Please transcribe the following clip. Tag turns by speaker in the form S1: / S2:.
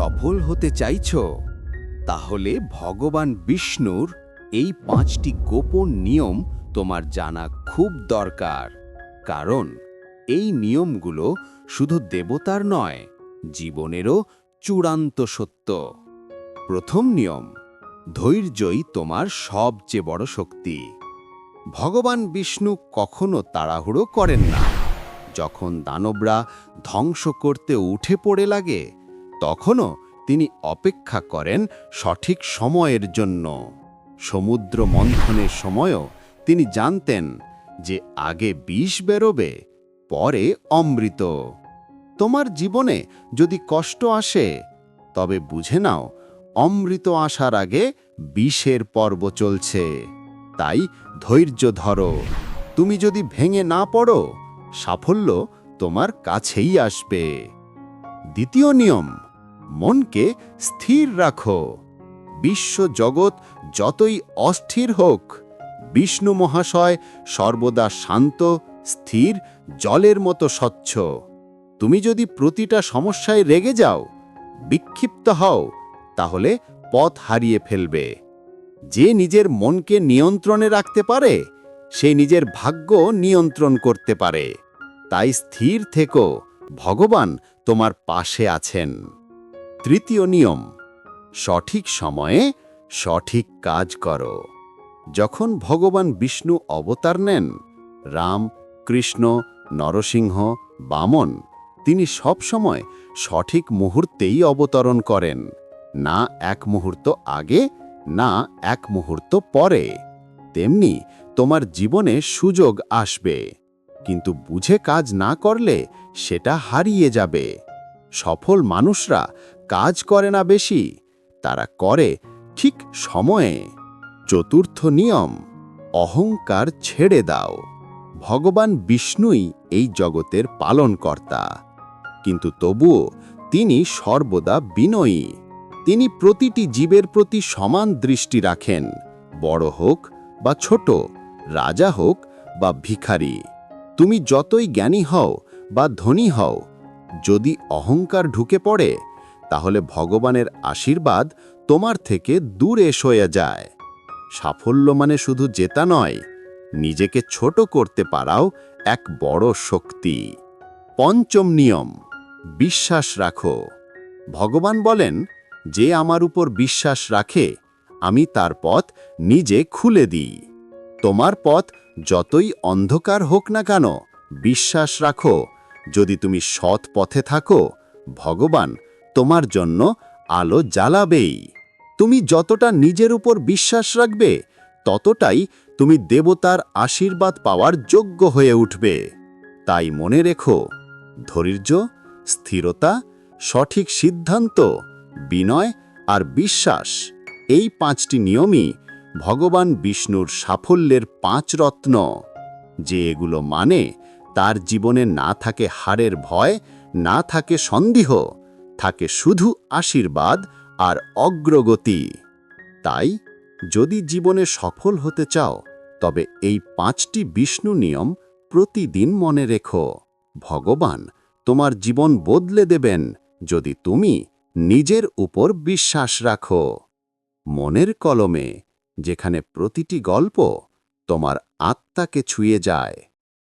S1: সফল হতে চাইছ, তাহলে ভগবান বিষ্ণুর এই পাঁচটি গোপন নিয়ম তোমার জানা খুব দরকার। কারণ এই নিয়মগুলো শুধু দেবতার নয়, জীবনেরও চূড়ান্ত সত্য। প্রথম নিয়ম, ধৈর্যই তোমার সবচেয়ে বড় শক্তি। ভগবান বিষ্ণু কখনো তাড়াহুড়ো করেন না। যখন দানবরা ধ্বংস করতে উঠে পড়ে লাগে তখনও তিনি অপেক্ষা করেন সঠিক সময়ের জন্য। সমুদ্র মন্থনের সময়ও তিনি জানতেন যে আগে বিষ বেরোবে, পরে অমৃত। তোমার জীবনে যদি কষ্ট আসে, তবে বুঝে নাও, অমৃত আসার আগে বিষের পর্ব চলছে। তাই ধৈর্য ধরো। তুমি যদি ভেঙে না পড়ো, সাফল্য তোমার কাছেই আসবে। দ্বিতীয় নিয়ম মনকে স্থির রাখো। বিশ্ব জগৎ যতই অস্থির হোক, বিষ্ণু মহাশয় সর্বদা শান্ত, স্থির, জলের মতো স্বচ্ছ। তুমি যদি প্রতিটা সমস্যায় রেগে যাও, বিক্ষিপ্ত হও, তাহলে পথ হারিয়ে ফেলবে। যে নিজের মনকে নিয়ন্ত্রণে রাখতে পারে, সে নিজের ভাগ্য নিয়ন্ত্রণ করতে পারে। তাই স্থির থেকো, ভগবান তোমার পাশে আছেন। তৃতীয় নিয়ম, সঠিক সময়ে সঠিক কাজ করো। যখন ভগবান বিষ্ণু অবতার নেন, রাম, কৃষ্ণ, নরসিংহ, বামন, তিনি সবসময় সঠিক মুহূর্তেই অবতরণ করেন, না এক মুহূর্ত আগে, না এক মুহূর্ত পরে। তেমনি তোমার জীবনে সুযোগ আসবে, কিন্তু বুঝে কাজ না করলে সেটা হারিয়ে যাবে। সফল মানুষরা কাজ করে না বেশি, তারা করে ঠিক সময়ে। চতুর্থ নিয়ম, অহংকার ছেড়ে দাও। ভগবান বিষ্ণুই এই জগতের পালনকর্তা। কিন্তু তবুও তিনি সর্বদা বিনয়ী। তিনি প্রতিটি জীবের প্রতি সমান দৃষ্টি রাখেন, বড় হোক বা ছোট, রাজা হোক বা ভিখারি। তুমি যতই জ্ঞানী হও বা ধনী হও, যদি অহংকার ঢুকে পড়ে তাহলে ভগবানের আশীর্বাদ তোমার থেকে দূরে সয়ে যায়। সাফল্য মানে শুধু জেতা নয়, নিজেকে ছোট করতে পারাও এক বড় শক্তি। পঞ্চম নিয়ম, বিশ্বাস রাখো। ভগবান বলেন, যে আমার উপর বিশ্বাস রাখে, আমি তার পথ নিজে খুলে দিই। তোমার পথ যতই অন্ধকার হোক না কেন, বিশ্বাস রাখো। যদি তুমি সৎ পথে থাকো, ভগবান তোমার জন্য আলো জ্বালাবেই। তুমি যতটা নিজের উপর বিশ্বাস রাখবে, ততটাই তুমি দেবতার আশীর্বাদ পাওয়ার যোগ্য হয়ে উঠবে। তাই মনে রেখো, ধৈর্য, স্থিরতা, সঠিক সিদ্ধান্ত, বিনয় আর বিশ্বাস, এই পাঁচটি নিয়মই ভগবান বিষ্ণুর সাফল্যের পাঁচ রত্ন। যে এগুলো মানে তার জীবনে না থাকে হারের ভয়, না থাকে সন্দেহ থাকে শুধু আশীর্বাদ আর অগ্রগতি। তাই, যদি জীবনে সফল হতে চাও, তবে এই পাঁচটি বিষ্ণু নিয়ম প্রতিদিন মনে রেখো। ভগবান তোমার জীবন বদলে দেবেন যদি তুমি নিজের উপর বিশ্বাস রাখো। মনের কলমে, যেখানে প্রতিটি গল্প তোমার আত্মাকে ছুঁয়ে যায়।